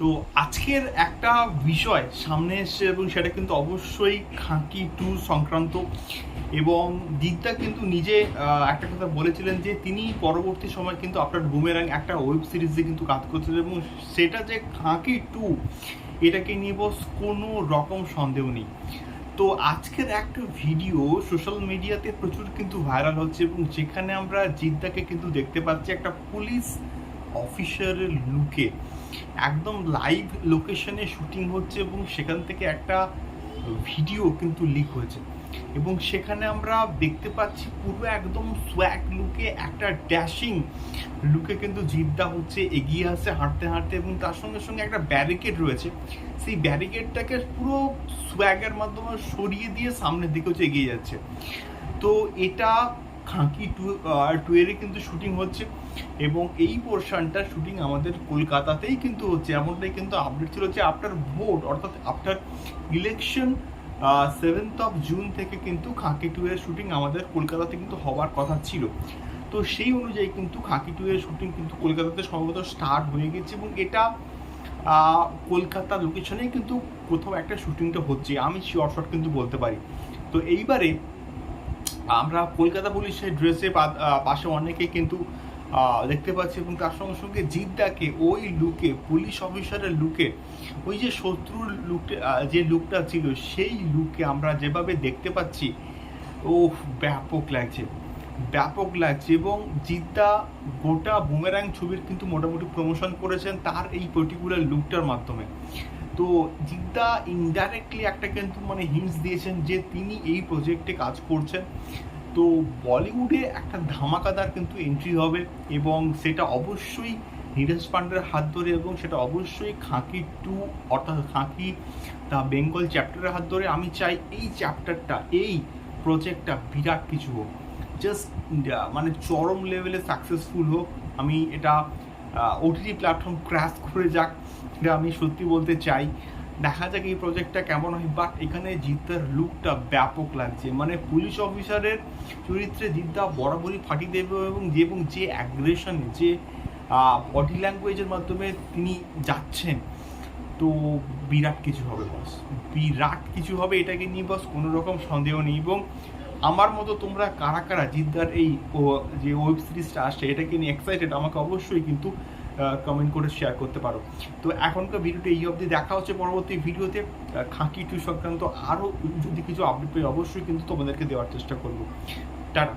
তো আজকের একটা বিষয় সামনে এসছে এবং সেটা কিন্তু অবশ্যই খাঁকি টু সংক্রান্ত এবং দিকটা কিন্তু নিজে একটা কথা বলেছিলেন যে তিনি পরবর্তী সময় কিন্তু আপনার বুমেরাং একটা ওয়েব সিরিজে কিন্তু কাজ করছিলেন এবং সেটা যে খাঁকি টু, এটাকে নিয়ে বস কোনো রকম সন্দেহ নেই। তো আজকের একটা ভিডিও সোশ্যাল মিডিয়াতে প্রচুর কিন্তু ভাইরাল হচ্ছে এবং যেখানে আমরা জিদ্দাকে কিন্তু দেখতে পাচ্ছি একটা পুলিশ অফিসারের লুকে একদম লাইভ লোকেশনে শুটিং হচ্ছে এবং সেখান থেকে একটা ভিডিও কিন্তু লিক হয়েছে। এবং সেখানে আমরা দেখতে পাচ্ছি পুরো একদম সোয়াক লুকে একটা ড্যাশিং লুকে কিন্তু জিদ্দা হচ্ছে, এগিয়ে আসে হাঁটতে হাঁটতে এবং তার সঙ্গে সঙ্গে একটা ব্যারিকেড রয়েছে। সেই ব্যারিকেডটাকে পুরো সোয়াগের মাধ্যমে সরিয়ে দিয়ে সামনের দিকে হচ্ছে এগিয়ে যাচ্ছে। তো এটা খাঁকি টু আর টুয়েরে কিন্তু শুটিং হচ্ছে এবং এই পোর্শনটা শুটিং আমাদের কলকাতাতেই কিন্তু হচ্ছে। এমনটাই কিন্তু আপডেট ছিল যে আফটার ভোট অর্থাৎ after election seventh of June থেকে কিন্তু খাঁকি টু এর শুটিং আমাদের কলকাতাতে কিন্তু হওয়ার কথা ছিল। তো সেই অনুযায়ী কিন্তু খাঁকি টু এর শুটিং কিন্তু কলকাতাতে সম্ভবত স্টার্ট হয়ে গেছে এবং এটা কলকাতা লোকেশনেই কিন্তু কোথাও একটা শুটিংটা হচ্ছে। আমি শিওর শট কিন্তু বলতে পারি। তো এইবারে আমরা কলকাতা পুলিশের ড্রেসে পাশে অনেকেই কিন্তু দেখতে পাচ্ছি এবং তার সঙ্গে সঙ্গে জিদ্দাকে, ওই লুকে, পুলিশ অফিসারের লুকে, ওই যে শত্রুর লুকটা যে লুকটা ছিল, সেই লুকে আমরা যেভাবে দেখতে পাচ্ছি ও ব্যাপক লাগছে ব্যাপক লাগছে এবং জিদ্দা গোটা বুমেরাং ছবির কিন্তু মোটামুটি প্রমোশন করেছেন তার এই পার্টিকুলার লুকটার মাধ্যমে। তো জিদ্দা ইনডাইরেক্টলি একটা কিন্তু মানে হিন্টস দিয়েছেন যে তিনি এই প্রজেক্টে কাজ করছেন। তো বলিউডে একটা ধামাকাদার কিন্তু এন্ট্রি হবে এবং সেটা অবশ্যই নীরজ পান্ডের হাত ধরে এবং সেটা অবশ্যই খাঁকি টু অর্থাৎ খাঁকি দ্য বেঙ্গল চ্যাপ্টারের হাত ধরে। আমি চাই এই চ্যাপ্টারটা এই প্রজেক্টটা বিরাট কিছু হোক। জাস্ট মানে চরম লেভেলে সাকসেসফুল হোক। আমি এটা ওটিটি প্ল্যাটফর্ম ক্র্যাশ করে যাক। এটা আমি সত্যি বলতে চাই, দেখা যাক এই প্রজেক্টটা কেমন হয়। বাট এখানে জিদ্দার লুকটা ব্যাপক লাগছে। মানে পুলিশ অফিসারের চরিত্রে জিদ্দা বরাবরই ফাটিয়ে দেবে এবং যে এবং যে অ্যাগ্রেশন যে বডি ল্যাঙ্গুয়েজের মাধ্যমে তিনি যাচ্ছেন, তো বিরাট কিছু হবে বস বিরাট কিছু হবে, এটাকে নিয়ে বস কোনো রকম সন্দেহ নেই। এবং আমার মতো তোমরা কারা কারা জিদ্দার এই যে ওয়েব সিরিজটা আসছে, এটাকে নিয়ে এক্সাইটেড আমাকে অবশ্যই কিন্তু কমেন্ট করে শেয়ার করতে পারো। তো এখনকার ভিডিওটি এই অবধি দেখা হচ্ছে পরবর্তী ভিডিওতে। খাঁকি টু সংক্রান্ত আরও যদি কিছু আপডেট পাই, অবশ্যই কিন্তু তোমাদেরকে দেওয়ার চেষ্টা করব। টাটা।